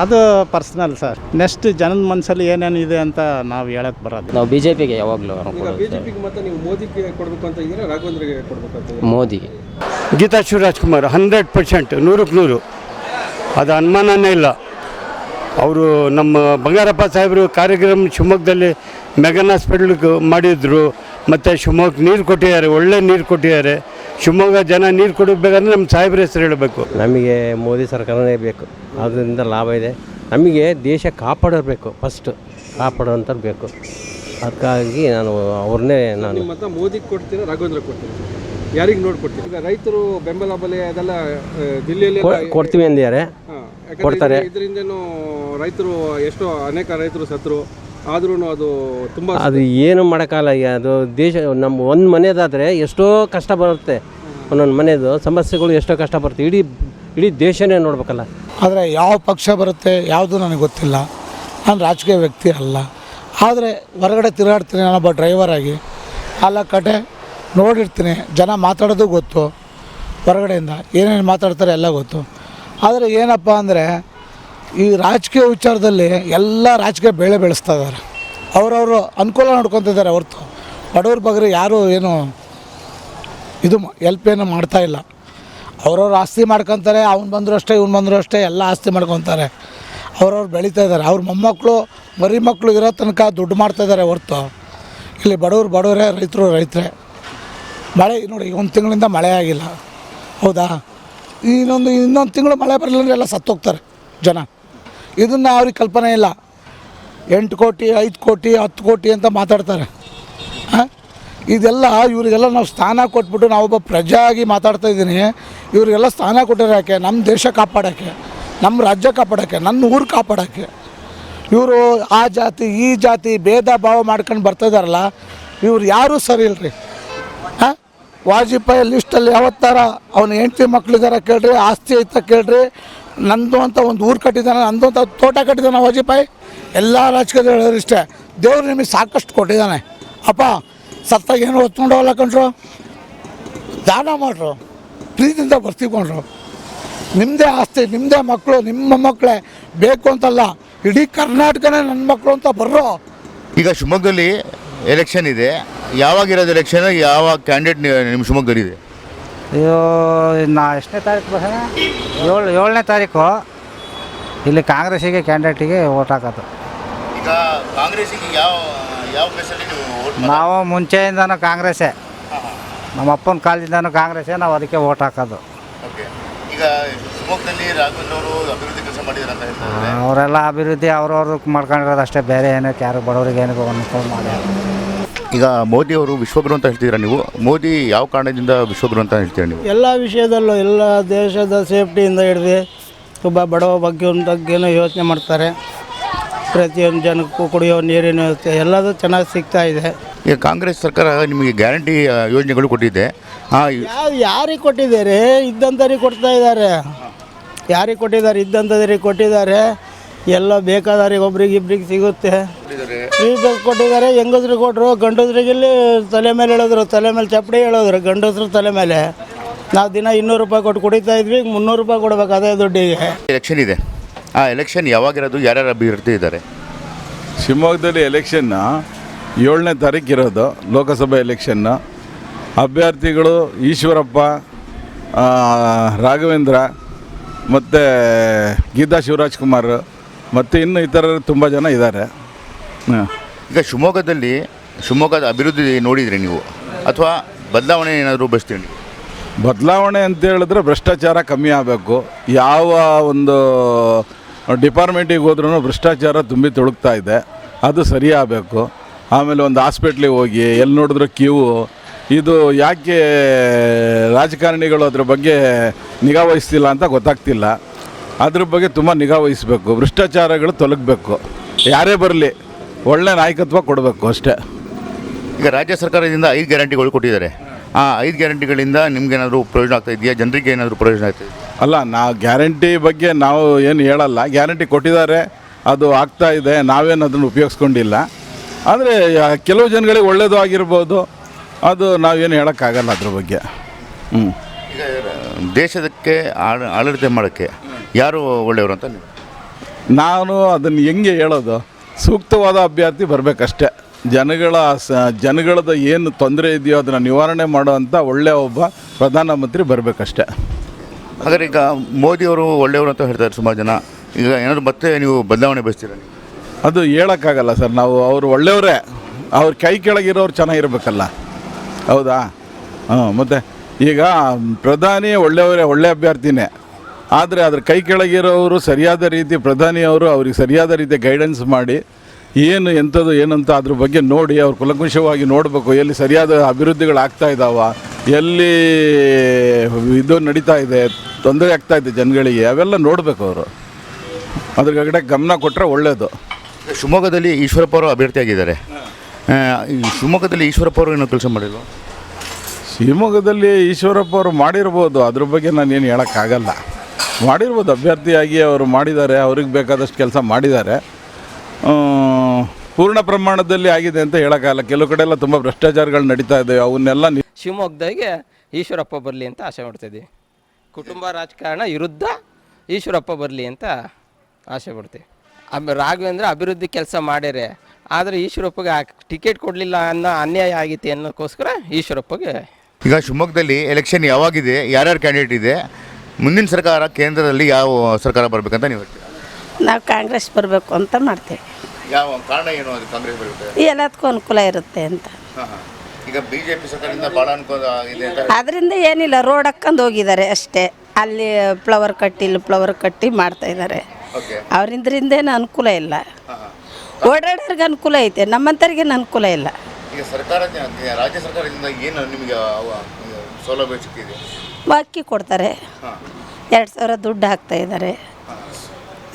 ಅದು personal sir. Next ಜನದ ಮನಸ್ಸಲ್ಲಿ ಏನೇನಿದೆ ಅಂತ ನಾವು ಹೇಳಕ್ ಬರೋದು ನಾವು ಬಿ ಜೆ ಪಿಗೆ ಯಾವಾಗಲೂ ಬಿಜೆಪಿಗೆ ಮತ್ತೆ ನೀವು ಮೋದಿಗೆ ಕೊಡ್ಬೇಕು ಅಂತ ಇದ್ದೀರಾ ರಾಘವೇಂದ್ರಗೆ ಕೊಡ್ಬೇಕು ಅಂತ ಇದ್ದೀರಾ? ಮೋದಿಗೆ. ಗೀತಾ ಶಿವರಾಜ್ಕುಮಾರ್ ಹಂಡ್ರೆಡ್ ಪರ್ಸೆಂಟ್ ನೂರಕ್ಕೆ ನೂರು. ಅದು ಅನುಮಾನನೇ ಇಲ್ಲ. ಅವರು ನಮ್ಮ ಬಂಗಾರಪ್ಪ ಸಾಹೇಬರು ಕಾರ್ಯಕ್ರಮ ಶಿವಮೊಗ್ಗದಲ್ಲಿ ಮೆಗನ್ ಹಾಸ್ಪಿಟ್ಲಿಗೆ ಮಾಡಿದ್ರು. ಮತ್ತು ಶಿವಮೊಗ್ಗ ನೀರು ಕೊಟ್ಟಿದ್ದಾರೆ ಒಳ್ಳೆ ನೀರು ಕೊಟ್ಟಿದ್ದಾರೆ. ಶಿವಮೊಗ್ಗ ಜನ ನೀರು ಕೊಡಬೇಕಂದ್ರೆ ನಮ್ಮ ಸಾಹೇಬ್ರ ಹೆಸರು ಹೇಳಬೇಕು. ನಮಗೆ ಮೋದಿ ಸರ್ಕಾರನೇ ಬೇಕು. ಅದರಿಂದ ಲಾಭ ಇದೆ. ನಮಗೆ ದೇಶ ಕಾಪಾಡಬೇಕು. ಫಸ್ಟ್ ಕಾಪಾಡೋಂಥದ್ದು ಬೇಕು. ಅದಕ್ಕಾಗಿ ನಾನು ಅವ್ರನ್ನೇ ನಾನು ನಿಮ್ಮ ಮತ ಮೋದಿಗೆ ಕೊಡ್ತೀರಾ ರಾಘವೇಂದ್ರ ಕೊಡ್ತೀರಾ? ಯಾರಿಗೆ ನೋಡಿ ಕೊಡ್ತೀರಾ? ಈಗ ರೈತರು ಬೆಂಬಲ ಬೆಲೆ ಅದೆಲ್ಲ ದಿಲ್ಲಿಯಲ್ಲಿ ಕೊ- ಕೊಡ್ತೀವಿ ಅಂದ್ಯಾರೆ ಕೊಡ್ತಾರೆ. ಇದರಿಂದೇನು ರೈತರು ಎಷ್ಟೋ ಅನೇಕ ರೈತರು ಸತ್ರು ಆದ್ರೂ ಅದು ತುಂಬಾ ಅದು ಏನು ಮಾಡೋಕ್ಕಲ್ಲ ಈಗ ಅದು ದೇಶ ನಮ್ಮ ಒಂದು ಮನೆಯದಾದರೆ ಎಷ್ಟೋ ಕಷ್ಟ ಬರುತ್ತೆ. ಒಂದೊಂದು ಮನೆಯದು ಸಮಸ್ಯೆಗಳು ಎಷ್ಟೋ ಕಷ್ಟ ಬರುತ್ತೆ. ಇಡೀ ಇಡೀ ದೇಶನೇ ನೋಡ್ಬೇಕಲ್ಲ. ಆದರೆ ಯಾವ ಪಕ್ಷ ಬರುತ್ತೆ ಯಾವುದು ನನಗೆ ಗೊತ್ತಿಲ್ಲ. ನಾನು ರಾಜಕೀಯ ವ್ಯಕ್ತಿ ಅಲ್ಲ. ಆದರೆ ಹೊರಗಡೆ ತಿರುಗಾಡ್ತೀನಿ ನಾನೊಬ್ಬ ಡ್ರೈವರ್ ಆಗಿ. ಅಲ್ಲ ಕಡೆ ನೋಡಿರ್ತೀನಿ ಜನ ಮಾತಾಡೋದು ಗೊತ್ತು. ಹೊರಗಡೆಯಿಂದ ಏನೇನು ಮಾತಾಡ್ತಾರೆ ಎಲ್ಲ ಗೊತ್ತು. ಆದರೆ ಏನಪ್ಪ ಅಂದರೆ ಈ ರಾಜಕೀಯ ವಿಚಾರದಲ್ಲಿ ಎಲ್ಲ ರಾಜಕೀಯ ಬೆಳೆ ಬೆಳೆಸ್ತಾ ಇದ್ದಾರೆ. ಅವರವರು ಅನುಕೂಲ ನೋಡ್ಕೊತಿದ್ದಾರೆ ಹೊರತು. ಬಡವ್ರ ಬಗ್ಗೆ ಯಾರು ಏನು ಇದು ಹೆಲ್ಪ್ ಏನು ಮಾಡ್ತಾ ಇಲ್ಲ. ಅವ್ರವ್ರು ಆಸ್ತಿ ಮಾಡ್ಕೊತಾರೆ, ಅವ್ನು ಬಂದರೂ ಅಷ್ಟೇ, ಇವ್ನು ಬಂದರೂ ಅಷ್ಟೇ, ಎಲ್ಲ ಆಸ್ತಿ ಮಾಡ್ಕೊತಾರೆ. ಅವ್ರವ್ರು ಬೆಳೀತಾ ಇದ್ದಾರೆ. ಅವ್ರ ಮೊಮ್ಮಕ್ಕಳು ಮರಿ ಮಕ್ಕಳು ಇರೋ ತನಕ ದುಡ್ಡು ಮಾಡ್ತಾ ಇದ್ದಾರೆ ಹೊರತು. ಇಲ್ಲಿ ಬಡವ್ರು ಬಡವರೇ, ರೈತರು ರೈತರೇ. ಮಳೆ, ನೋಡಿ ಈಗ ಒಂದು ತಿಂಗಳಿಂದ ಮಳೆ ಆಗಿಲ್ಲ. ಹೌದಾ? ಇನ್ನೊಂದು ಇನ್ನೊಂದು ತಿಂಗಳು ಮಳೆ ಬರಲಿಲ್ಲ ಎಲ್ಲ ಸತ್ತೋಗ್ತಾರೆ ಜನ. ಇದನ್ನು ಅವ್ರಿಗೆ ಕಲ್ಪನೆ ಇಲ್ಲ. ಎಂಟು ಕೋಟಿ, ಐದು ಕೋಟಿ, ಹತ್ತು ಕೋಟಿ ಅಂತ ಮಾತಾಡ್ತಾರೆ. ಇದೆಲ್ಲ ಇವರಿಗೆಲ್ಲ ನಾವು ಸ್ಥಾನ ಕೊಟ್ಬಿಟ್ಟು ನಾವೊಬ್ಬ ಪ್ರಜೆ ಆಗಿ ಮಾತಾಡ್ತಾ ಇದ್ದೀನಿ. ಇವರಿಗೆಲ್ಲ ಸ್ಥಾನ ಕೊಟ್ಟಿರೋ ಯಾಕೆ? ನಮ್ಮ ದೇಶ ಕಾಪಾಡೋಕ್ಕೆ ನಮ್ಮ ರಾಜ್ಯ ಕಾಪಾಡೋಕ್ಕೆ ನನ್ನ ಊರು ಕಾಪಾಡೋಕ್ಕೆ. ಇವರು ಆ ಜಾತಿ, ಈ ಜಾತಿ ಭೇದ ಭಾವ ಮಾಡ್ಕೊಂಡು ಬರ್ತಾ ಇದಾರಲ್ಲ, ಇವ್ರು ಯಾರೂ ಸರಿ ಇಲ್ರಿ. ಹಾಂ ವಾಜಪೇಯಿ ಲಿಸ್ಟಲ್ಲಿ ಯಾವತ್ತಾರ ಅವನ ಹೆಂಡತಿ ಮಕ್ಕಳಿದಾರ ಕೇಳ್ರಿ, ಆಸ್ತಿ ಐತ ಕೇಳ್ರಿ, ನಂದು ಅಂತ ಒಂದು ಊರು ಕಟ್ಟಿದ್ದಾನೆ ನಂದು ಅಂತ ತೋಟ ಕಟ್ಟಿದ್ದಾನೆ ವಾಜಪೇಯಿ? ಎಲ್ಲ ರಾಜಕೀಯದಲ್ಲಿ ಹೇಳೋರು ಇಷ್ಟೇ. ದೇವ್ರು ನಿಮಗೆ ಸಾಕಷ್ಟು ಕೊಟ್ಟಿದ್ದಾನೆ ಅಪ್ಪ, ಸತ್ತಾಗ ಏನು ಹೊತ್ಕೊಂಡು ಹೋಗಲ್ಲ ಕಣ್ರು? ದಾನ ಮಾಡ್ರು. ಪ್ರೀತಿಯಿಂದ ಬರ್ತಿಕೊಂಡ್ರು ನಿಮ್ಮದೇ ಆಸ್ತಿ ನಿಮ್ಮದೇ ಮಕ್ಕಳು ನಿಮ್ಮ ಮಕ್ಕಳೇ ಬೇಕು ಅಂತಲ್ಲ, ಇಡೀ ಕರ್ನಾಟಕನೇ ನನ್ನ ಮಕ್ಕಳು ಅಂತ ಬರ್ರೋ. ಈಗ ಶಿವಮೊಗ್ಗದಲ್ಲಿ ಎಲೆಕ್ಷನ್ ಇದೆ. ಯಾವಾಗ ಇರೋದು ಎಲೆಕ್ಷನ್ ಯಾವ ಕ್ಯಾಂಡಿಡೇಟ್ ನಿಮ್ಮ ಶಿವಮೊಗ್ಗದಲ್ಲಿದೆ ಅಯ್ಯೋ ನಾ ಎಷ್ಟನೇ ತಾರೀಕು ಬರೋಣ ಏಳು ಏಳನೇ ತಾರೀಕು. ಇಲ್ಲಿ ಕಾಂಗ್ರೆಸ್ಸಿಗೆ ಕ್ಯಾಂಡಿಡೇಟಿಗೆ ಓಟ್ ಹಾಕೋದು. ಈಗ ಕಾಂಗ್ರೆಸ್ಸಿಗೆ ಯಾವ ಯಾವ ನೀವು ಮುಂಚೆಯಿಂದನೂ ಕಾಂಗ್ರೆಸ್ಸೇ. ನಮ್ಮ ಅಪ್ಪನ ಕಾಲದಿಂದನೂ ಕಾಂಗ್ರೆಸ್ಸೇ ನಾವು ಅದಕ್ಕೆ ಓಟ್ ಹಾಕೋದು. ಈಗ ಶಿವಮೊಗ್ಗದಲ್ಲಿ ರಾಘವೇಂದ್ರ ಅವರು ಅಭಿವೃದ್ಧಿ ಕೆಲಸ ಮಾಡಿದ್ದಾರೆ ಅಂತ ಹೇಳ್ತಾರೆ ಅವರೆಲ್ಲ ಅಭಿವೃದ್ಧಿ ಅವ್ರವ್ರಿಗೆ ಮಾಡ್ಕೊಂಡಿರೋದು ಅಷ್ಟೇ ಬೇರೆ ಏನಕ್ಕೆ ಯಾರು ಬಡವರಿಗೆ ಏನಕ್ಕೆ ಅನುಕೂಲ ಮಾಡಿ ಈಗ ಮೋದಿ ಅವರು ವಿಶ್ವಗುರು ಅಂತ ಹೇಳ್ತೀರಾ ನೀವು? ಮೋದಿ ಯಾವ ಕಾರಣದಿಂದ ವಿಶ್ವಗುರು ಅಂತ ಹೇಳ್ತೀರಾ ನೀವು? ಎಲ್ಲ ವಿಷಯದಲ್ಲೂ ಎಲ್ಲ ದೇಶದ ಸೇಫ್ಟಿಯಿಂದ ಹಿಡಿದು ತುಂಬ ಬಡವ ಬಗ್ಗೆ ಬಗ್ಗೆನೂ ಯೋಚನೆ ಮಾಡ್ತಾರೆ. ಪ್ರತಿಯೊಂದು ಜನಕ್ಕೂ ಕುಡಿಯೋ ನೀರಿನ ವ್ಯವಸ್ಥೆ ಎಲ್ಲದೂ ಚೆನ್ನಾಗಿ ಸಿಗ್ತಾ ಇದೆ. ಈಗ ಕಾಂಗ್ರೆಸ್ ಸರ್ಕಾರ ನಿಮಗೆ ಗ್ಯಾರಂಟಿ ಯೋಜನೆಗಳು ಕೊಟ್ಟಿದೆ. ಹಾಂ ಯಾವ ಯಾರಿಗೆ ಕೊಟ್ಟಿದ್ದಾರೆ? ಇದ್ದಂಥವ್ರಿಗೆ ಕೊಡ್ತಾ ಇದ್ದಾರೆ. ಯಾರಿಗೆ ಕೊಟ್ಟಿದ್ದಾರೆ? ಇದ್ದಂಥದ್ರಿಗೆ ಕೊಟ್ಟಿದ್ದಾರೆ. ಎಲ್ಲ ಬೇಕಾದವ್ರಿಗೆ ಒಬ್ರಿಗೆ ಇಬ್ರಿಗೆ ಸಿಗುತ್ತೆ. ಫ್ರೀ ಬಸ್ ಕೊಟ್ಟಿದ್ದಾರೆ ಹೆಂಗಸ್ರಿಗೆ ಕೊಟ್ಟರು ಗಂಡಸ್ರಿಗೆ ಇಲ್ಲಿ ತಲೆ ಮೇಲೆ ಹೇಳಿದ್ರು ತಲೆ ಮೇಲೆ ಚಪ್ಪಡಿ ಹೇಳಿದ್ರು ಗಂಡಸ್ರು ತಲೆ ಮೇಲೆ. ನಾವು ದಿನ ಇನ್ನೂರು ರೂಪಾಯಿ ಕೊಟ್ಟು ಕುಡಿತಾ ಇದ್ವಿ ಈಗ ಮುನ್ನೂರು ರೂಪಾಯಿ ಕೊಡ್ಬೇಕು ಅದೇ ದುಡ್ಡಿಗೆ. ಎಲೆಕ್ಷನ್ ಇದೆ. ಆ ಎಲೆಕ್ಷನ್ ಯಾವಾಗಿರೋದು ಯಾರ್ಯಾರು ಅಭ್ಯರ್ಥಿ ಇದ್ದಾರೆ? ಶಿವಮೊಗ್ಗದಲ್ಲಿ ಎಲೆಕ್ಷನ್ನ ಏಳನೇ ತಾರೀಕು ಇರೋದು ಲೋಕಸಭೆ ಎಲೆಕ್ಷನ್ನ ಅಭ್ಯರ್ಥಿಗಳು ಈಶ್ವರಪ್ಪ ಆ, ರಾಘವೇಂದ್ರ ಮತ್ತು ಗೀತಾ ಶಿವರಾಜ್ ಕುಮಾರ್. ಮತ್ತು ಇನ್ನು ಇತರರು ತುಂಬ ಜನ ಇದ್ದಾರೆ. ಹಾಂ. ಈಗ ಶಿವಮೊಗ್ಗದಲ್ಲಿ ಶಿವಮೊಗ್ಗದ ಅಭಿವೃದ್ಧಿ ನೋಡಿದ್ರಿ ನೀವು? ಅಥವಾ ಬದಲಾವಣೆ ಏನಾದರೂ ಬಯಸ್ತೀರಿ ನೀವು? ಬದಲಾವಣೆ ಅಂತ ಹೇಳಿದ್ರೆ ಭ್ರಷ್ಟಾಚಾರ ಕಮ್ಮಿ ಆಗಬೇಕು. ಯಾವ ಒಂದು ಡಿಪಾರ್ಟ್ಮೆಂಟಿಗೆ ಹೋದ್ರೂ ಭ್ರಷ್ಟಾಚಾರ ತುಂಬಿ ತುಳುಕ್ತಾ ಇದೆ. ಅದು ಸರಿ ಆಗಬೇಕು. ಆಮೇಲೆ ಒಂದು ಹಾಸ್ಪಿಟ್ಲಿಗೆ ಹೋಗಿ ಎಲ್ಲಿ ನೋಡಿದ್ರು ಕ್ಯೂ. ಇದು ಯಾಕೆ ರಾಜಕಾರಣಿಗಳು ಅದ್ರ ಬಗ್ಗೆ ನಿಗಾ ವಹಿಸ್ತಿಲ್ಲ ಅಂತ ಗೊತ್ತಾಗ್ತಿಲ್ಲ. ಅದ್ರ ಬಗ್ಗೆ ತುಂಬ ನಿಗಾ ವಹಿಸಬೇಕು. ಭ್ರಷ್ಟಾಚಾರಗಳು ತೊಲಗಬೇಕು. ಯಾರೇ ಬರಲಿ ಒಳ್ಳೆ ನಾಯಕತ್ವ ಕೊಡಬೇಕು ಅಷ್ಟೇ. ಈಗ ರಾಜ್ಯ ಸರ್ಕಾರದಿಂದ ಐದು ಗ್ಯಾರಂಟಿಗಳು ಕೊಟ್ಟಿದ್ದಾರೆ. ಆ ಐದು ಗ್ಯಾರಂಟಿಗಳಿಂದ ನಿಮ್ಗೇನಾದರೂ ಪ್ರಯೋಜನ ಆಗ್ತಾ ಇದೆಯಾ? ಜನರಿಗೆ ಏನಾದರೂ ಪ್ರಯೋಜನ ಆಗ್ತಾ ಇದೆಯಾ? ಅಲ್ಲ ನಾ ಗ್ಯಾರಂಟಿ ಬಗ್ಗೆ ನಾವು ಏನು ಹೇಳಲ್ಲ. ಗ್ಯಾರಂಟಿ ಕೊಟ್ಟಿದ್ದಾರೆ ಅದು ಆಗ್ತಾ ಇದೆ. ನಾವೇನು ಅದನ್ನು ಉಪಯೋಗಿಸ್ಕೊಂಡಿಲ್ಲ. ಆದರೆ ಕೆಲವು ಜನಗಳಿಗೆ ಒಳ್ಳೆಯದು ಆಗಿರ್ಬೋದು. ಅದು ನಾವೇನು ಹೇಳೋಕ್ಕಾಗಲ್ಲ ಅದ್ರ ಬಗ್ಗೆ. ಹ್ಞೂ ಈಗ ದೇಶದಕ್ಕೆ ಆಡ- ಆಡಳಿತ ಮಾಡೋಕ್ಕೆ ಯಾರು ಒಳ್ಳೆಯವರು ಅಂತ ನೀವು? ನಾನು ಅದನ್ನು ಹೆಂಗೆ ಹೇಳೋದು? ಸೂಕ್ತವಾದ ಅಭ್ಯರ್ಥಿ ಬರಬೇಕಷ್ಟೆ. ಜನಗಳ ಸ ಜನಗಳದ ಏನು ತೊಂದರೆ ಇದೆಯೋ ಅದನ್ನು ನಿವಾರಣೆ ಮಾಡೋವಂಥ ಒಳ್ಳೆಯ ಒಬ್ಬ ಪ್ರಧಾನಮಂತ್ರಿ ಬರಬೇಕಷ್ಟೆ. ಹಾಗಾದ್ರೆ ಈಗ ಮೋದಿಯವರು ಒಳ್ಳೆಯವರು ಅಂತ ಹೇಳ್ತಾರೆ ಸುಮಾರು ಜನ. ಈಗ ಏನಾದರೂ ಮತ್ತೆ ನೀವು ಬದಲಾವಣೆ ಬಯಸ್ತೀರಾ ನೀವು? ಅದು ಹೇಳೋಕ್ಕಾಗಲ್ಲ ಸರ್ ನಾವು ಅವರು ಒಳ್ಳೆಯವರೇ. ಅವ್ರ ಕೈ ಕೆಳಗಿರೋರು ಚೆನ್ನಾಗಿರ್ಬೇಕಲ್ಲ. ಹೌದಾ? ಹಾಂ ಮತ್ತು ಈಗ ಪ್ರಧಾನಿ ಒಳ್ಳೆಯವರೇ ಒಳ್ಳೆ ಅಭ್ಯರ್ಥಿನೇ. ಆದರೆ ಅದ್ರ ಕೈ ಕೆಳಗಿರೋರು ಸರಿಯಾದ ರೀತಿ ಪ್ರಧಾನಿಯವರು ಅವ್ರಿಗೆ ಸರಿಯಾದ ರೀತಿ ಗೈಡೆನ್ಸ್ ಮಾಡಿ ಏನು ಎಂಥದ್ದು ಏನಂತ ಅದ್ರ ಬಗ್ಗೆ ನೋಡಿ ಅವ್ರು ಕುಲಂಕುಷವಾಗಿ ನೋಡಬೇಕು ಎಲ್ಲಿ ಸರಿಯಾದ ಅಭಿವೃದ್ಧಿಗಳು ಆಗ್ತಾ ಇದ್ದಾವ ಎಲ್ಲಿ ಇದು ನಡೀತಾ ಇದೆ ತೊಂದರೆ ಆಗ್ತಾ ಇದೆ ಜನಗಳಿಗೆ ಅವೆಲ್ಲ ನೋಡಬೇಕು ಅವರು. ಅದ್ರ ಕಡೆ ಗಮನ ಕೊಟ್ಟರೆ ಒಳ್ಳೆಯದು ಶಿವಮೊಗ್ಗದಲ್ಲಿ ಈಶ್ವರಪ್ಪ ಅವರು ಅಭ್ಯರ್ಥಿಯಾಗಿದ್ದಾರೆ. ಶಿವಮೊಗ್ಗದಲ್ಲಿ ಈಶ್ವರಪ್ಪ ಅವರು ಏನೋ ಕೆಲಸ ಮಾಡಿಲ್ವ? ಶಿವಮೊಗ್ಗದಲ್ಲಿ ಈಶ್ವರಪ್ಪ ಅವರು ಮಾಡಿರ್ಬೋದು ಅದ್ರ ಬಗ್ಗೆ ನಾನೇನು ಹೇಳೋಕ್ಕಾಗಲ್ಲ. ಮಾಡಿರ್ಬೋದು ಅಭ್ಯರ್ಥಿಯಾಗಿ ಅವರು ಮಾಡಿದ್ದಾರೆ ಅವ್ರಿಗೆ ಬೇಕಾದಷ್ಟು ಕೆಲಸ ಮಾಡಿದ್ದಾರೆ. ಪೂರ್ಣ ಪ್ರಮಾಣದಲ್ಲಿ ಆಗಿದೆ ಅಂತ ಹೇಳೋಕ್ಕಾಗಲ್ಲ. ಕೆಲವು ಕಡೆ ಎಲ್ಲ ತುಂಬ ಭ್ರಷ್ಟಾಚಾರಗಳು ನಡೀತಾ ಇದೆ. ಅವನ್ನೆಲ್ಲ ನಿ- ಶಿವಮೊಗ್ಗದಾಗೆ ಈಶ್ವರಪ್ಪ ಬರಲಿ ಅಂತ ಆಸೆ ಮಾಡ್ತಿದ್ವಿ ಕುಟುಂಬ ರಾಜಕಾರಣ ವಿರುದ್ಧ ಈಶ್ವರಪ್ಪ ಬರಲಿ ಅಂತ ಆಸೆ ಪಡ್ತೀವಿ. ಅಬ್ ರಾಘವೇಂದ್ರ ಅಭಿವೃದ್ಧಿ ಕೆಲಸ ಮಾಡ್ಯಾರೆ. ಆದರೆ ಈಶ್ವರಪ್ಪಗೆ ಟಿಕೆಟ್ ಕೊಡಲಿಲ್ಲ ಅನ್ನೋ ಅನ್ಯಾಯ ಆಗಿತ್ತು ಅನ್ನೋಕ್ಕೋಸ್ಕರ ಈಶ್ವರಪ್ಪಗೆ ಈಗ ಶಿವಮೊಗ್ಗದಲ್ಲಿ ಎಲೆಕ್ಷನ್ ಯಾವಾಗಿದೆ ಯಾರ್ಯಾರು ಕ್ಯಾಂಡಿಡೇಟ್ ಇದೆ ಮುಂದಿನ ಸರ್ಕಾರ ಕೇಂದ್ರದಲ್ಲಿ ಯಾವ ಸರ್ಕಾರ ಬರಬೇಕಂತ ನೀವು ಹೇಳ್ತೀರಾ? ನಾವು ಕಾಂಗ್ರೆಸ್ ಬರಬೇಕು ಅಂತ ಮಾಡ್ತೇವೆ. ಯಾವ ಕಾರಣ ಏನು ಅದು ಕಾಂಗ್ರೆಸ್ ಎಲ್ಲದಕ್ಕೂ ಅನುಕೂಲ ಇರುತ್ತೆ ಅಂತ. ಹಾಂ ಹಾಂ. ಈಗ ಬಿಜೆಪಿ ಸರ್ಕಾರದಿಂದ ಭಾಳ ಅನುಕೂಲ ಇದೆ ಅಂತ ಅದರಿಂದ ಏನಿಲ್ಲ ರೋಡ್ ಹಾಕ್ಕಂದು ಹೋಗಿದ್ದಾರೆ ಅಷ್ಟೇ. ಅಲ್ಲಿ ಫ್ಲವರ್ ಕಟ್ಟಿ ಇಲ್ಲಿ ಫ್ಲವರ್ ಕಟ್ಟಿ ಮಾಡ್ತಾ ಇದ್ದಾರೆ. ಓಕೆ. ಅವರಿಂದ್ರಿಂದೇನು ಅನುಕೂಲ ಇಲ್ಲ. ಓಡಾಡೋರ್ಗೆ ಅನುಕೂಲ ಐತೆ ನಮ್ಮಂಥವ್ರಿಗೇನು ಅನುಕೂಲ ಇಲ್ಲ. ಈಗ ಸರ್ಕಾರ ರಾಜ್ಯ ಸರ್ಕಾರದಿಂದ ಏನು ನಿಮಗೆ ಅವ- ಸೌಲಭ್ಯ ಸಿಕ್ಕಿದೆ. ಅಕ್ಕಿ ಕೊಡ್ತಾರೆ. ಎರಡು ಸಾವಿರ ದುಡ್ಡು ಹಾಕ್ತಾ ಇದ್ದಾರೆ.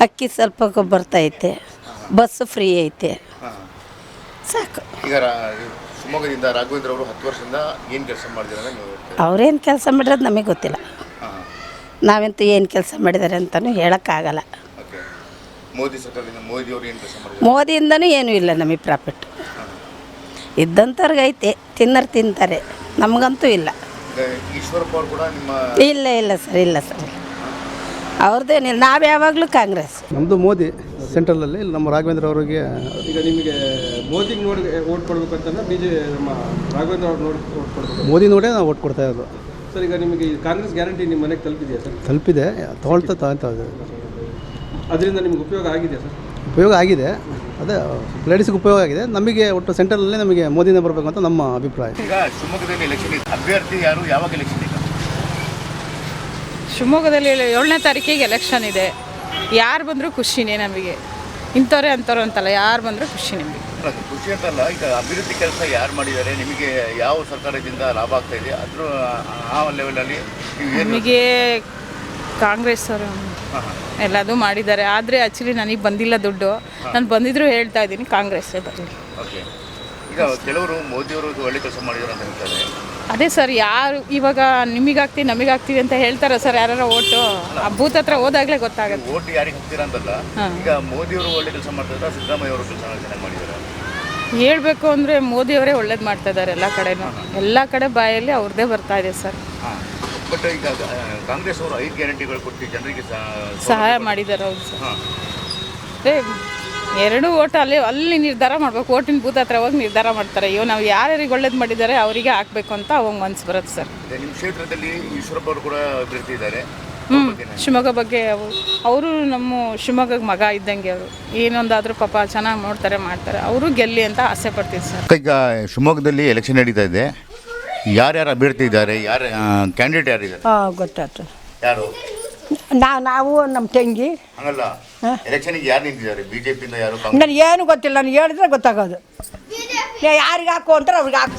ಅಕ್ಕಿ ಸ್ವಲ್ಪ ಬರ್ತೈತೆ ಬಸ್ ಫ್ರೀ ಐತೆ. ಸಾಕು. ಈಗ ರಾ- ಶಿವಮೊಗ್ಗದಿಂದ ರಾಘವೇಂದ್ರ ಅವರು ಹತ್ತು ವರ್ಷದಿಂದ ಏನು ಕೆಲಸ ಮಾಡಿದ್ದಾರೆ ಅಂತ ನೀವು ಹೇಳ್ತೀರಾ? ಅವ್ರೇನು ಕೆಲಸ ಮಾಡಿರೋದು ನಮಗೆ ಗೊತ್ತಿಲ್ಲ. ಹಾಂ. ನಾವಂತೂ ಏನು ಕೆಲಸ ಮಾಡಿದ್ದಾರೆ ಅಂತಲೂ ಹೇಳೋಕ್ಕಾಗಲ್ಲ. ಓಕೆ. ಮೋದಿ ಸರ್ಕಾರದಿಂದ ಮೋದಿ ಅವರು ಏನು ಕೆಲಸ ಮಾಡಿದ್ದಾರೆ? ಮೋದಿಯಿಂದನೂ ಏನೂ ಇಲ್ಲ ನಮಗೆ ಪ್ರಾಫಿಟ್. ಇದ್ದಂಥವ್ರಿಗೆ ಐತೆ ತಿನ್ನೋರು ತಿಂತಾರೆ. ನಮಗಂತೂ ಇಲ್ಲ. ಈಶ್ವರಪ್ಪ ಅವರು ಕೂಡ ನಿಮ್ಮ ಇಲ್ಲ ಇಲ್ಲ ಸರ್ ಇಲ್ಲ ಸರ್ ಇಲ್ಲ. ಅವ್ರದ್ದೇನಿಲ್ಲ ನಾವು ಯಾವಾಗಲೂ ಕಾಂಗ್ರೆಸ್. ನಮ್ಮದು ಮೋದಿ ಸೆಂಟ್ರಲಲ್ಲಿ ನಮ್ಮ ರಾಘವೇಂದ್ರ ಅವರಿಗೆ ಈಗ ನಿಮಗೆ ಮೋದಿಗೆ ನೋಡಿ ಓಟ್ ಕೊಡಬೇಕು ಅಂತಂದ್ರೆ ಬಿ ಜೆ ನಮ್ಮ ರಾಘವೇಂದ್ರ ಅವ್ರು ನೋಡಿ ಓಟ್ ಕೊಡಬೇಕು. ಮೋದಿ ನೋಡೇ ನಾವು ಓಟ್ ಕೊಡ್ತಾ ಇರೋದು. ಸರ್ ಈಗ ನಿಮಗೆ ಈ ಕಾಂಗ್ರೆಸ್ ಗ್ಯಾರಂಟಿ ನಿಮ್ಮ ಮನೆಗೆ ತಲುಪಿದೆಯಾ ಸರ್? ತಲುಪಿದೆ ತಗೊಳ್ತಾ ತಗೊಳ್ತಾ ಇದೆ. ಅದರಿಂದ ನಿಮ್ಗೆ ಉಪಯೋಗ ಆಗಿದೆಯಾ ಸರ್? ಉಪಯೋಗ ಆಗಿದೆ. ಅದೇ ಲೇಡೀಸ್ಗೆ ಉಪಯೋಗ ಆಗಿದೆ. ನಮಗೆ ಒಟ್ಟು ಸೆಂಟ್ರಲ್ಲೇ ನಮಗೆ ಮೋದಿನೇ ಬರಬೇಕು ಅಂತ ನಮ್ಮ ಅಭಿಪ್ರಾಯ. ಈಗ ಶಿವಮೊಗ್ಗದಲ್ಲಿ ಎಲೆಕ್ಷನ್ ಇದೆ ಅಭ್ಯರ್ಥಿ ಯಾರು? ಯಾವಾಗ ಎಲೆಕ್ಷನ್ ಇದೆ ಶಿವಮೊಗ್ಗದಲ್ಲಿ ಏಳನೇ ತಾರೀಕಿಗೆ ಎಲೆಕ್ಷನ್ ಇದೆ. ಯಾರು ಬಂದರೂ ಖುಷಿನೇ ನಮಗೆ. ಇಂಥವ್ರೆ ಅಂಥವ್ರು ಅಂತಲ್ಲ ಯಾರು ಬಂದರೂ ಖುಷಿ ನಿಮಗೆ. ಖುಷಿ ಅಂತಲ್ಲ ಈಗ ಅಭಿವೃದ್ಧಿ ಕೆಲಸ ಯಾರು ಮಾಡಿದ್ದಾರೆ ನಿಮಗೆ ಯಾವ ಸರ್ಕಾರದಿಂದ ಲಾಭ ಆಗ್ತಾ ಇದೆ ಅದ್ರ ಆ ಲೆವೆಲಲ್ಲಿ ನಮಗೆ ಕಾಂಗ್ರೆಸ್ ಅವರು ಎಲ್ಲದು ಮಾಡಿದ್ದಾರೆ. ಆದರೆ ಆ್ಯಕ್ಚುಲಿ ನನಗೆ ಬಂದಿಲ್ಲ ದುಡ್ಡು. ನಾನು ಬಂದಿದ್ರು ಹೇಳ್ತಾ ಇದ್ದೀನಿ ಕಾಂಗ್ರೆಸ್ಸೇ ಬರಲಿ ಓಕೆ. ಈಗ ಕೆಲವರು ಮೋದಿಯವರು ಒಳ್ಳೆ ಕೆಲಸ ಮಾಡಿದ್ದಾರೆ ಅಂತ ಹೇಳ್ತಾರೆ. ಅದೇ ಸರ್ ಯಾರು ಇವಾಗ ನಿಮಗಾಗ್ತೀವಿ ನಮಗಾಗ್ತೀವಿ ಅಂತ ಹೇಳ್ತಾರ ಸರ್ ಯಾರು ಓಟು? ಆ ಬೂತ್ ಹತ್ರ ಹೋದಾಗಲೇ ಗೊತ್ತಾಗುತ್ತೆ. ಓಟ್ ಯಾರಿಗೆ ಹಾಕ್ತೀರಾ ಅಂತಲ್ಲ? ಈಗ ಮೋದಿಯವರು ಒಳ್ಳೆ ಕೆಲಸ ಮಾಡ್ತಾರೆ ಸಿದ್ದರಾಮಯ್ಯ ಅವರು ಕೆಲಸ ಚೆನ್ನಾಗಿ ಮಾಡಿದ್ದಾರೆ. ಹೇಳಬೇಕು ಅಂದರೆ ಮೋದಿಯವರೇ ಒಳ್ಳೇದು ಮಾಡ್ತಾ ಇದ್ದಾರೆ ಎಲ್ಲ ಕಡೆನೂ. ಎಲ್ಲ ಕಡೆ ಬಾಯಲ್ಲಿ ಅವ್ರದ್ದೇ ಬರ್ತಾ ಇದೆ ಸರ್. ಹಾಂ. ಬಟ್ ಈಗ ಕಾಂಗ್ರೆಸ್ ಅವರು ಐದು ಗ್ಯಾರಂಟಿಗಳು ಕೊಟ್ಟು ಜನರಿಗೆ ಸಹ- ಸಹಾಯ ಮಾಡಿದ್ದಾರೆ ಹೌದು ಸರ್ ಎರಡು ಓಟ್ ಅಲ್ಲಿ ಅಲ್ಲಿ ನಿರ್ಧಾರ ಮಾಡ್ಬೇಕು ಓಟಿನ ಬೂತ್ ಹತ್ರ ಹೋಗಿ ನಿರ್ಧಾರ ಮಾಡ್ತಾರೆ. ಅಯ್ಯೋ ನಾವು ಯಾರ್ಯಾರಿಗೆ ಒಳ್ಳೇದು ಮಾಡಿದ್ದಾರೆ ಅವರಿಗೆ ಹಾಕ್ಬೇಕು ಅಂತ ಅವಾಗ ಮನ್ಸು ಬರುತ್ತೆ ಸರ್. ನಿಮ್ಮ ಕ್ಷೇತ್ರದಲ್ಲಿ ಈಶ್ವರಪ್ಪ ಅವರು ಕೂಡ ಅಭ್ಯರ್ಥಿ ಇದ್ದಾರೆ. ಹ್ಞೂ ಶಿವಮೊಗ್ಗ ಬಗ್ಗೆ ಅವರು ನಮ್ಮ ಶಿವಮೊಗ್ಗ ಮಗ ಇದ್ದಂಗೆ ಅವರು. ಏನೊಂದಾದರೂ ಪಾಪ ಚೆನ್ನಾಗಿ ನೋಡ್ತಾರೆ ಮಾಡ್ತಾರೆ. ಅವರು ಗೆಲ್ಲಿ ಅಂತ ಆಸೆ ಪಡ್ತೀವಿ ಸರ್. ಈಗ ಶಿವಮೊಗ್ಗದಲ್ಲಿ ಎಲೆಕ್ಷನ್ ನಡೀತಾ ಇದೆ. ಯಾರ್ಯಾರು ಅಭ್ಯರ್ಥಿ ಇದ್ದಾರೆ ಯಾರು ಕ್ಯಾಂಡಿಡೇಟ್ ಯಾರಿದ್ದಾರೆ? ಹಾಂ ಗೊತ್ತಾಯ್ತು. ಯಾರು? ನಾವು ನಾವು ನಮ್ಮ ತಂಗಿ. ಹಂಗಲ್ಲ. ಎಲೆಕ್ಷನ್ಗೆ ಯಾರು ನಿಂತಿದ್ದಾರೆ? ಬಿಜೆಪಿಯಿಂದ ಯಾರು ಕಾಂಗ್ರೆಸ್? ನನಗೆ ಏನು ಗೊತ್ತಿಲ್ಲ. ನನಗೆ ಹೇಳಿದ್ರೆ ಗೊತ್ತಾಗೋದು. ಯಾರಿಗೆ ಹಾಕು ಅಂತಾರೆ ಅವ್ರಿಗೆ ಹಾಕು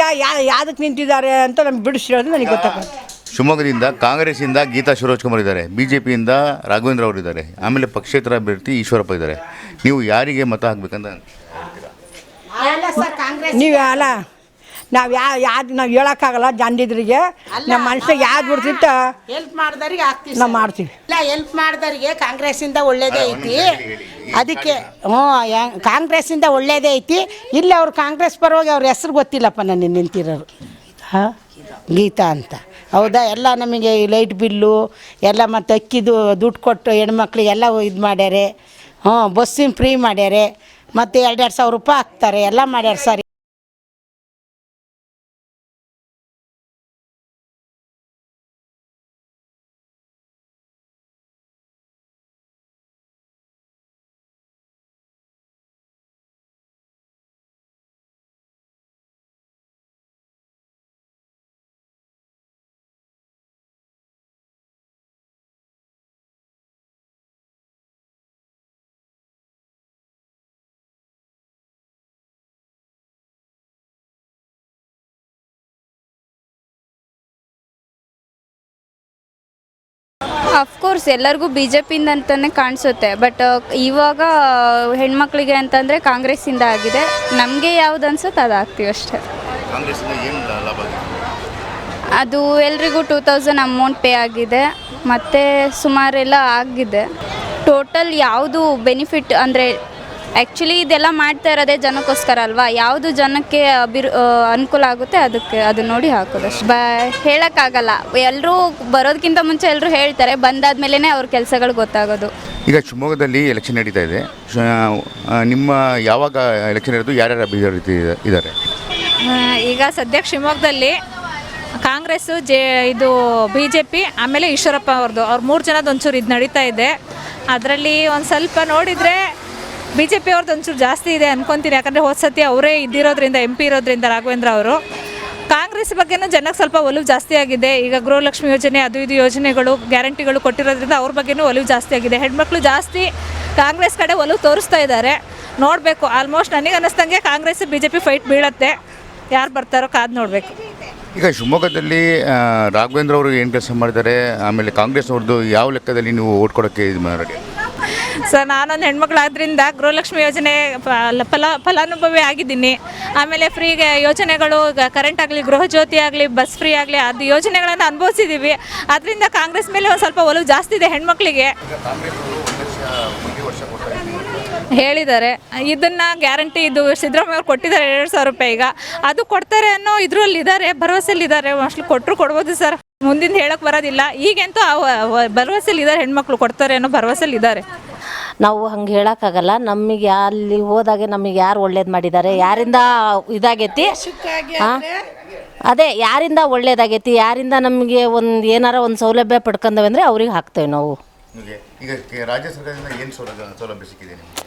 ಯಾ ಯಾವ್ದಕ್ಕೆ ನಿಂತಿದ್ದಾರೆ ಅಂತ ನಮ್ಗೆ ಬಿಡಿಸಿ ಹೇಳಿದ್ರೆ ನನಗೆ ಗೊತ್ತಾಗೋದು. ಶಿವಮೊಗ್ಗದಿಂದ ಕಾಂಗ್ರೆಸ್ಸಿಂದ ಗೀತಾ ಸುರೋಜ್ ಕುಮಾರ್ ಇದ್ದಾರೆ. ಬಿ ಜೆ ಪಿಯಿಂದ ರಾಘವೇಂದ್ರ ಅವರು ಇದ್ದಾರೆ. ಆಮೇಲೆ ಪಕ್ಷೇತರ ಅಭ್ಯರ್ಥಿ ಈಶ್ವರಪ್ಪ ಇದ್ದಾರೆ. ನೀವು ಯಾರಿಗೆ ಮತ ಹಾಕ್ಬೇಕಂತ ನೀವು ಅಲ್ಲ ನಾವು ಯಾ ಯಾವ್ದು ನಾವು ಹೇಳೋಕ್ಕಾಗಲ್ಲ ಜಂಡಿದ್ರಿಗೆ ನಮ್ಮ ಮನುಷ್ಯಗೆ ಯಾವ್ದು ಬಿಡ್ತಿತ್ತ ಹೆಲ್ಪ್ ಮಾಡ್ದವ್ರಿಗೆ ಆಗ್ತೀವಿ ನಾವು ಮಾಡ್ತೀವಿ. ಇಲ್ಲ ಹೆಲ್ಪ್ ಮಾಡ್ದವ್ರಿಗೆ ಕಾಂಗ್ರೆಸ್ಸಿಂದ ಒಳ್ಳೇದೇ ಐತಿ. ಅದಕ್ಕೆ ಹ್ಞೂ ಕಾಂಗ್ರೆಸ್ಸಿಂದ ಒಳ್ಳೇದೇ ಐತಿ. ಇಲ್ಲಿ ಅವ್ರು ಕಾಂಗ್ರೆಸ್ ಪರವಾಗಿ ಅವ್ರ ಹೆಸ್ರು ಗೊತ್ತಿಲ್ಲಪ್ಪ ನನಗೆ ನಿಂತಿರೋರು. ಹಾಂ? ಗೀತಾ ಅಂತ. ಹೌದಾ? ಎಲ್ಲ ನಮಗೆ ಈ ಲೈಟ್ ಬಿಲ್ಲು ಎಲ್ಲ ಮತ್ತು ಅಕ್ಕಿದು ದುಡ್ಡು ಕೊಟ್ಟು ಹೆಣ್ಮಕ್ಳಿಗೆಲ್ಲ ಇದು ಮಾಡ್ಯಾರೆ. ಹ್ಞೂ ಬಸ್ಸಿನ ಫ್ರೀ ಮಾಡ್ಯಾರೆ. ಮತ್ತು ಎರಡೆರಡು ಸಾವಿರ ರೂಪಾಯಿ ಹಾಕ್ತಾರೆ. ಎಲ್ಲ ಮಾಡ್ಯಾರ ಸರ್ ಅಫ್ಕೋರ್ಸ್ ಎಲ್ಲರಿಗೂ ಬಿ ಜೆ ಪಿಯಿಂದ ಅಂತಲೇ ಕಾಣಿಸುತ್ತೆ. ಬಟ್ ಇವಾಗ ಹೆಣ್ಮಕ್ಳಿಗೆ ಅಂತಂದರೆ ಕಾಂಗ್ರೆಸ್ಸಿಂದ ಆಗಿದೆ. ನಮಗೆ ಯಾವ್ದು ಅನ್ಸುತ್ತೆ ಅದು ಆಗ್ತೀವಿ ಅಷ್ಟೇ. ಅದು ಎಲ್ರಿಗೂ ಟೂ ತೌಸಂಡ್ ಅಮೌಂಟ್ ಪೇ ಆಗಿದೆ. ಮತ್ತು ಸುಮಾರೆಲ್ಲ ಆಗಿದೆ. ಟೋಟಲ್ ಯಾವುದು ಬೆನಿಫಿಟ್ ಅಂದರೆ ಆ್ಯಕ್ಚುಲಿ ಇದೆಲ್ಲ ಮಾಡ್ತಾ ಇರೋದೇ ಜನಕ್ಕೋಸ್ಕರ ಅಲ್ವಾ? ಯಾವುದು ಜನಕ್ಕೆ ಅಭಿರು ಅನುಕೂಲ ಆಗುತ್ತೆ ಅದಕ್ಕೆ ಅದು ನೋಡಿ ಹಾಕೋದು ಅಷ್ಟು ಬ ಹೇಳೋಕ್ಕಾಗಲ್ಲ. ಎಲ್ಲರೂ ಬರೋದಕ್ಕಿಂತ ಮುಂಚೆ ಎಲ್ಲರೂ ಹೇಳ್ತಾರೆ. ಬಂದಾದ್ಮೇಲೆ ಅವ್ರ ಕೆಲಸಗಳು ಗೊತ್ತಾಗೋದು. ಈಗ ಶಿವಮೊಗ್ಗದಲ್ಲಿ ಎಲೆಕ್ಷನ್ ನಡೀತಾ ಇದೆ. ನಿಮ್ಮ ಯಾವಾಗ ಎಲೆಕ್ಷನ್ ಇರೋದು? ಯಾರ್ಯಾರು ಅಭ್ಯರ್ಥಿ ಇದ್ದಾರೆ? ಈಗ ಸದ್ಯಕ್ಕೆ ಶಿವಮೊಗ್ಗದಲ್ಲಿ ಕಾಂಗ್ರೆಸ್ಸು ಜೆ ಇದು ಬಿ ಜೆ ಪಿ ಆಮೇಲೆ ಈಶ್ವರಪ್ಪ ಅವ್ರದ್ದು ಅವ್ರು ಮೂರು ಜನದ ಒಂಚೂರು ಇದು ನಡೀತಾ ಇದೆ. ಅದರಲ್ಲಿ ಒಂದು ಸ್ವಲ್ಪ ನೋಡಿದರೆ ಬಿ ಜೆ ಪಿ ಅವ್ರದ್ದು ಒಂಚೂರು ಜಾಸ್ತಿ ಇದೆ ಅನ್ಕೊತೀನಿ. ಯಾಕಂದರೆ ಹೋದ ಸತಿ ಅವರೇ ಇದ್ದಿರೋದ್ರಿಂದ ಎಂ ಪಿ ಇರೋದ್ರಿಂದ ರಾಘವೇಂದ್ರ ಅವರು. ಕಾಂಗ್ರೆಸ್ ಬಗ್ಗೆನೂ ಜನಕ್ಕೆ ಸ್ವಲ್ಪ ಒಲವು ಜಾಸ್ತಿ ಆಗಿದೆ. ಈಗ ಗೃಹಲಕ್ಷ್ಮಿ ಯೋಜನೆ, ಅದು ಇದು ಯೋಜನೆಗಳು, ಗ್ಯಾರಂಟಿಗಳು ಕೊಟ್ಟಿರೋದ್ರಿಂದ ಅವ್ರ ಬಗ್ಗೆನೂ ಒಲವು ಜಾಸ್ತಿ ಆಗಿದೆ. ಹೆಣ್ಮಕ್ಳು ಜಾಸ್ತಿ ಕಾಂಗ್ರೆಸ್ ಕಡೆ ಒಲವು ತೋರಿಸ್ತಾ ಇದ್ದಾರೆ. ನೋಡಬೇಕು. ಆಲ್ಮೋಸ್ಟ್ ನನಗೆ ಅನ್ನಿಸ್ದಂಗೆ Congress B J P fight ಬೀಳತ್ತೆ. ಯಾರು ಬರ್ತಾರೋ ಕಾದು ನೋಡಬೇಕು. ಈಗ ಶಿವಮೊಗ್ಗದಲ್ಲಿ ರಾಘವೇಂದ್ರ ಅವರು ಏನು ಕೆಲಸ ಮಾಡಿದ್ದಾರೆ? ಆಮೇಲೆ ಕಾಂಗ್ರೆಸ್ ಅವ್ರದ್ದು ಯಾವ ಲೆಕ್ಕದಲ್ಲಿ ನೀವು ಓಟ್ ಕೊಡೋಕ್ಕೆ ಇದು ಮಾಡಿ ಸರ್ ನಾನೊಂದು ಹೆಣ್ಮಕ್ಳಾದ್ರಿಂದ ಗೃಹಲಕ್ಷ್ಮಿ ಯೋಜನೆ ಫಲ ಫಲ ಫಲಾನುಭವಿ ಆಗಿದ್ದೀನಿ. ಆಮೇಲೆ ಫ್ರೀಗೆ ಯೋಜನೆಗಳು ಕರೆಂಟ್ ಆಗಲಿ, ಗೃಹ ಜ್ಯೋತಿ ಆಗಲಿ ಬಸ್ ಫ್ರೀ ಆಗಲಿ, ಅದು ಯೋಜನೆಗಳನ್ನು ಅನುಭವಿಸಿದ್ದೀವಿ ಅದರಿಂದ ಕಾಂಗ್ರೆಸ್ ಮೇಲೆ ಒಂದು ಸ್ವಲ್ಪ ಒಲವು ಜಾಸ್ತಿ ಇದೆ ಹೆಣ್ಮಕ್ಳಿಗೆ. ಹೇಳಿದ್ದಾರೆ. ಇದನ್ನ ಗ್ಯಾರಂಟಿ ಇದು ಸಿದ್ದರಾಮಯ್ಯ ಅವ್ರು ಕೊಟ್ಟಿದ್ದಾರೆ ಎರಡು ಸಾವಿರ ರೂಪಾಯಿ ಈಗ. ಅದು ಕೊಡ್ತಾರೆ ಅನ್ನೋ ಇದ್ರಲ್ಲಿ ಇದಾರೆ ಭರವಸೆಲಿ ಇದ್ದಾರೆ ಮೋಸ್ಟ್ಲಿ ಕೊಟ್ಟರು ಕೊಡ್ಬೋದು ಸರ್. ಮುಂದಿನ ಹೇಳಕ್ ಬರೋದಿಲ್ಲ. ಈಗಂತೂ ಭರವಸೆಲಿ ಇದ್ದಾರೆ ಹೆಣ್ಮಕ್ಳು, ಕೊಡ್ತಾರೆ ಅನ್ನೋ ಭರವಸೆಲಿ ಇದ್ದಾರೆ ನಾವು ಹಂಗೆ ಹೇಳೋಕ್ಕಾಗಲ್ಲ. ನಮಗೆ ಅಲ್ಲಿ ಹೋದಾಗೆ ನಮಗೆ ಯಾರು ಒಳ್ಳೇದು ಮಾಡಿದ್ದಾರೆ ಯಾರಿಂದ ಇದಾಗೈತಿ? ಹಾಂ? ಅದೇ ಯಾರಿಂದ ಒಳ್ಳೇದಾಗೈತಿ? ಯಾರಿಂದ ನಮಗೆ ಒಂದು ಏನಾರ ಒಂದು ಸೌಲಭ್ಯ ಪಡ್ಕೊಂಡವೆ ಅಂದರೆ ಅವ್ರಿಗೆ ಹಾಕ್ತೇವೆ ನಾವು. ಈಗ ರಾಜ್ಯ ಸರ್ಕಾರದಿಂದ ಏನು ಸೌಲಭ್ಯ ಸೌಲಭ್ಯ ಸಿಕ್ಕಿದೆ ನಿಮಗೆ?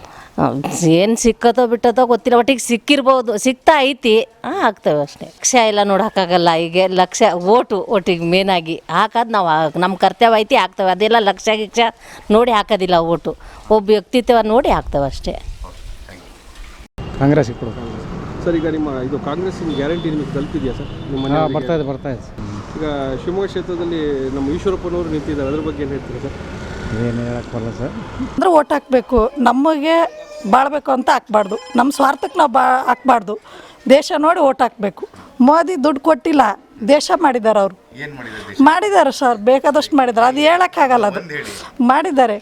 ಏನು ಸಿಕ್ಕತೋ ಬಿಟ್ಟತೋ ಗೊತ್ತಿಲ್ಲ ಒಟ್ಟಿಗೆ ಸಿಕ್ಕಿರ್ಬೋದು. ಸಿಗ್ತಾ ಐತಿ. ಹಾಂ ಹಾಕ್ತೇವೆ ಅಷ್ಟೇ. ಲಕ್ಷ ಎಲ್ಲ ನೋಡೋಕ್ಕಾಗಲ್ಲ ಈಗ ಲಕ್ಷ ಓಟು ಒಟ್ಟಿಗೆ ಮೇನಾಗಿ ಹಾಕೋದು ನಾವು ನಮ್ಮ ಕರ್ತವ್ಯ ಐತಿ ಆಗ್ತವೆ. ಅದೆಲ್ಲ ಲಕ್ಷ ಗಿಕ್ಷ ನೋಡಿ ಹಾಕೋದಿಲ್ಲ ಓಟು. ಒಬ್ಬ ವ್ಯಕ್ತಿತ್ವ ನೋಡಿ ಹಾಕ್ತೇವೆ ಅಷ್ಟೇ. ಕಾಂಗ್ರೆಸ್ ಸರ್ ಈಗ ನಿಮ್ಮ ಇದು ಕಾಂಗ್ರೆಸ್ಸಿನ ಗ್ಯಾರಂಟಿ ನಿಮಗೆ ತಲುಪಿದೆಯಾ ಸರ್? ನಿಮ್ಮ? ಬರ್ತಾ ಇದೆ ಬರ್ತಾ ಇದೆ. ಈಗ ಶಿವಮೊಗ್ಗ ಕ್ಷೇತ್ರದಲ್ಲಿ ನಮ್ಮ ಈಶ್ವರಪ್ಪನವರು ನಿಂತಿದ್ದಾರೆ. ಅದ್ರ ಬಗ್ಗೆ ಏನು ಹೇಳ್ತೀರಾ ಸರ್? ಏನು ಹೇಳಕ್ಕೆ ಬರಲ್ಲ ಸರ್. ಅಂದರೆ ಓಟ್ ಹಾಕಬೇಕು. ನಮಗೆ ಬಾಳಬೇಕು ಅಂತ ಹಾಕ್ಬಾರ್ದು. ನಮ್ಮ ಸ್ವಾರ್ಥಕ್ಕೆ ನಾವು ಬಾ ಹಾಕ್ಬಾರ್ದು. ದೇಶ ನೋಡಿ ಓಟ್ ಹಾಕಬೇಕು. ಮೋದಿ ದುಡ್ಡು ಕೊಟ್ಟಿಲ್ಲ ದೇಶ ಮಾಡಿದ್ದಾರೆ ಅವರು. ಮಾಡಿದ್ದಾರೆ ಸರ್ ಬೇಕಾದಷ್ಟು ಮಾಡಿದ್ದಾರೆ ಅದು ಹೇಳೋಕ್ಕಾಗಲ್ಲ ಅದು. ಮಾಡಿದ್ದಾರೆ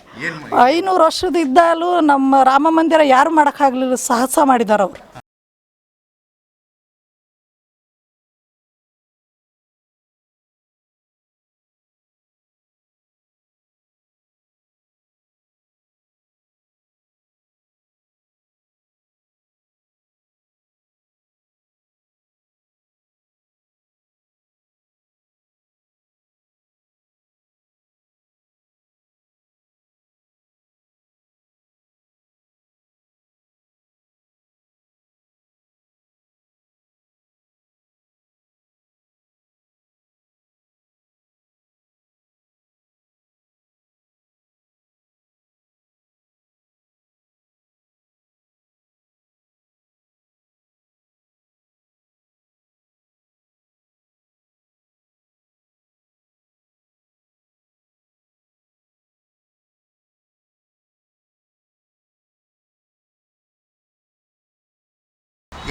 ಐನೂರು ವರ್ಷದ ಇದ್ದಾಗಲೂ ನಮ್ಮ ರಾಮ ಮಂದಿರ ಯಾರು ಮಾಡೋಕ್ಕಾಗಲಿಲ್ಲ ಸಾಹಸ ಮಾಡಿದ್ದಾರೆ ಅವರು.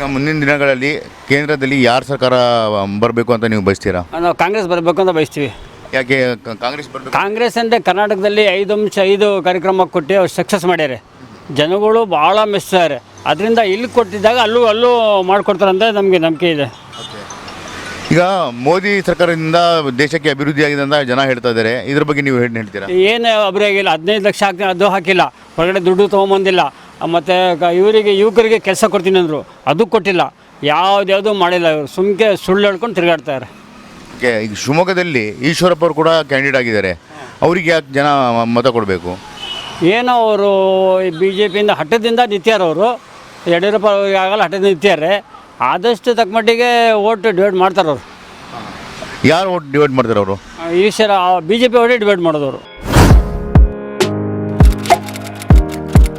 ಈಗ ಮುಂದಿನ ದಿನಗಳಲ್ಲಿ ಕೇಂದ್ರದಲ್ಲಿ ಯಾರು ಸರ್ಕಾರ ಬರಬೇಕು ಅಂತ ನೀವು ಬಯಸ್ತೀರಾ? ನಾವು ಕಾಂಗ್ರೆಸ್ ಬರಬೇಕು ಅಂತ ಬಯಸ್ತೀವಿ. ಯಾಕೆ ಕ- ಕಾಂಗ್ರೆಸ್ ಬರಬೇಕು? ಕಾಂಗ್ರೆಸ್ ಅಂದರೆ ಕರ್ನಾಟಕದಲ್ಲಿ ಐದು ಅಂಶ ಐದು ಕಾರ್ಯಕ್ರಮ ಕೊಟ್ಟು ಅವ್ರು ಸಕ್ಸಸ್ ಮಾಡ್ಯಾರೆ. ಜನಗಳು ಭಾಳ ಮೆಚ್ಚಿದ್ದಾರೆ ಅದರಿಂದ ಇಲ್ಲಿ ಕೊಟ್ಟಿದ್ದಾಗ ಅಲ್ಲೂ ಅಲ್ಲೂ ಮಾಡಿಕೊಡ್ತಾರೆ ಅಂತ ನಮಗೆ ನಂಬಿಕೆ ಇದೆ. ಈಗ ಮೋದಿ ಸರ್ಕಾರದಿಂದ ದೇಶಕ್ಕೆ ಅಭಿವೃದ್ಧಿ ಆಗಿದೆ ಅಂತ ಜನ ಹೇಳ್ತಾ ಇದ್ದಾರೆ. ಇದ್ರ ಬಗ್ಗೆ ನೀವು ಏನು ಹೇಳ್ತೀರಾ? ಏನು ಅಭಿವೃದ್ಧಿ ಆಗಿಲ್ಲ. ಹದಿನೈದು ಲಕ್ಷ ಹಾಕಿ ಅದು ಹಾಕಿಲ್ಲ. ಹೊರಗಡೆ ದುಡ್ಡು ತೊಗೊಂಬಂದಿಲ್ಲ. ಮತ್ತು ಇವರಿಗೆ ಯುವಕರಿಗೆ ಕೆಲಸ ಕೊಡ್ತೀನಿ ಅಂದರು. ಅದು ಕೊಟ್ಟಿಲ್ಲ. ಯಾವುದ್ಯಾವುದು ಮಾಡಿಲ್ಲ ಇವರು. ಸುಮ್ಕೆ ಸುಳ್ಳು ಹೇಳ್ಕೊಂಡು ತಿರುಗಾಡ್ತಾರೆ ಓಕೆ, ಈಗ ಶಿವಮೊಗ್ಗದಲ್ಲಿ ಈಶ್ವರಪ್ಪ ಅವರು ಕೂಡ ಕ್ಯಾಂಡಿಡೇಟ್ ಆಗಿದ್ದಾರೆ. ಅವ್ರಿಗೆ ಯಾಕೆ ಜನ ಮತ ಕೊಡಬೇಕು? ಏನೋ ಅವರು ಬಿ ಜೆ ಪಿಯಿಂದ ಹಠದಿಂದ ನಿಂತ್ಯಾರ ಅವರು. ಯಡಿಯೂರಪ್ಪ ಅವ್ರಿಗೆ ಆಗಲ್ಲ ಹಠದಿಂದ ನಿಂತ್ಯಾರೆ ಆದಷ್ಟು ತಕ್ಕ ಮಟ್ಟಿಗೆ ಓಟ್ ಡಿವೈಡ್ ಮಾಡ್ತಾರೆ ಅವರು. ಯಾರು ಓಟ್ ಡಿವೈಡ್ ಮಾಡ್ತಾರೆ ಅವರು? ಈಶ್ವರ ಬಿ ಜೆ ಪಿ ಅವರೇ ಡಿವೈಡ್ ಮಾಡೋದವರು